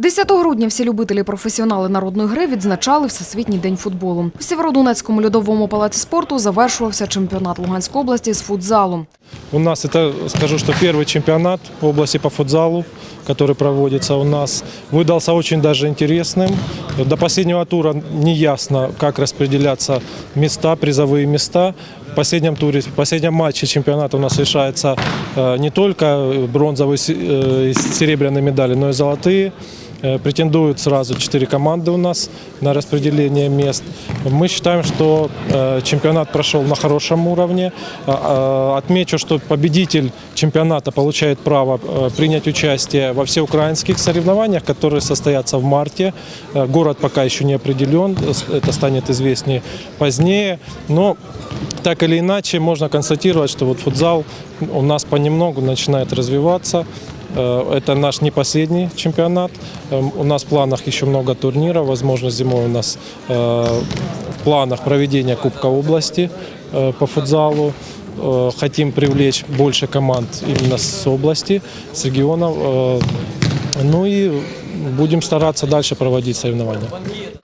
10 грудня всі любителі професіонали народної гри відзначали Всесвітній день футболу. У Сєвєродонецькому льодовому палаці спорту завершувався чемпіонат Луганської області з футзалу. У нас это, скажу, что первый чемпионат в области по футзалу, который проводится у нас, выдался очень даже интересным. До последнего тура не ясно, как распределяться места, призовые места. В последнем туре, в последнем матче чемпионата у нас решается э, не только бронзовые с- э, и серебряные медали, но и золотые. Э, Претендуют сразу четыре команды у нас на распределение мест. Мы считаем, что э, чемпионат прошел на хорошем уровне. А, Отмечу, что победитель чемпионата получает право э, принять участие во всеукраинских соревнованиях, которые состоятся в марте. Э, Город пока еще не определен, это станет известнее позднее. Но так или иначе можно констатировать, что вот футзал у нас понемногу начинает развиваться. Э, Это наш не последний чемпионат. Эм, У нас в планах еще много турниров. Возможно, зимой у нас э, в планах проведения Кубка области э, по футзалу. Э, Хотим привлечь больше команд именно с области, с регионов. Э, Ну и будем стараться дальше проводить соревнования.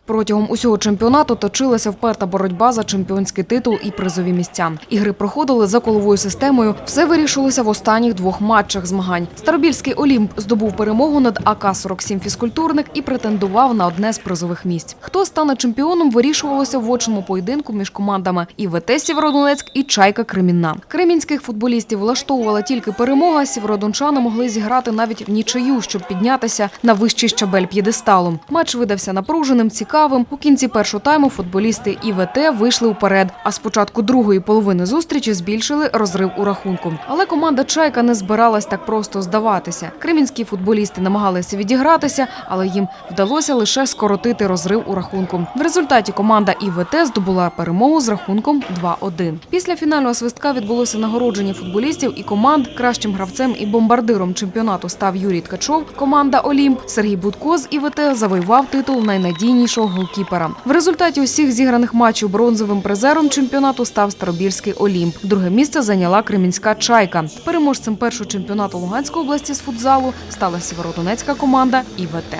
Протягом усього чемпіонату точилася вперта боротьба за чемпіонський титул і призові місця. Ігри проходили за коловою системою. Все вирішилося в останніх двох матчах змагань. Старобільський Олімп здобув перемогу над АК-47 фізкультурник і претендував на одне з призових місць. Хто стане чемпіоном, вирішувалося в очному поєдинку між командами ІВТ Сєвєродонецьк і Чайка Кремінна. Кремінських футболістів влаштовувала тільки перемога. Сєвєродончани могли зіграти навіть в нічию, щоб піднятися на вищий щабель п'єдесталу. Матч видався напруженим, цікавим. У кінці першого тайму футболісти ІВТ вийшли вперед. А з початку другої половини зустрічі збільшили розрив у рахунку. Але команда Чайка не збиралась так просто здаватися. Кремінські футболісти намагалися відігратися, але їм вдалося лише скоротити розрив у рахунку. В результаті команда ІВТ здобула перемогу з рахунком 2-1. Після фінального свистка відбулося нагородження футболістів і команд. Кращим гравцем і бомбардиром чемпіонату став Юрій Ткачов. Команда Олімп Сергій Будко з ІВТ завоював титул найнадійнішого голкіпера. В результаті усіх зіграних матчів бронзовим призером чемпіонату став Старобільський Олімп. Друге місце зайняла Кремінська Чайка. Переможцем першого чемпіонату Луганської області з футзалу стала сєвєродонецька команда ІВТ.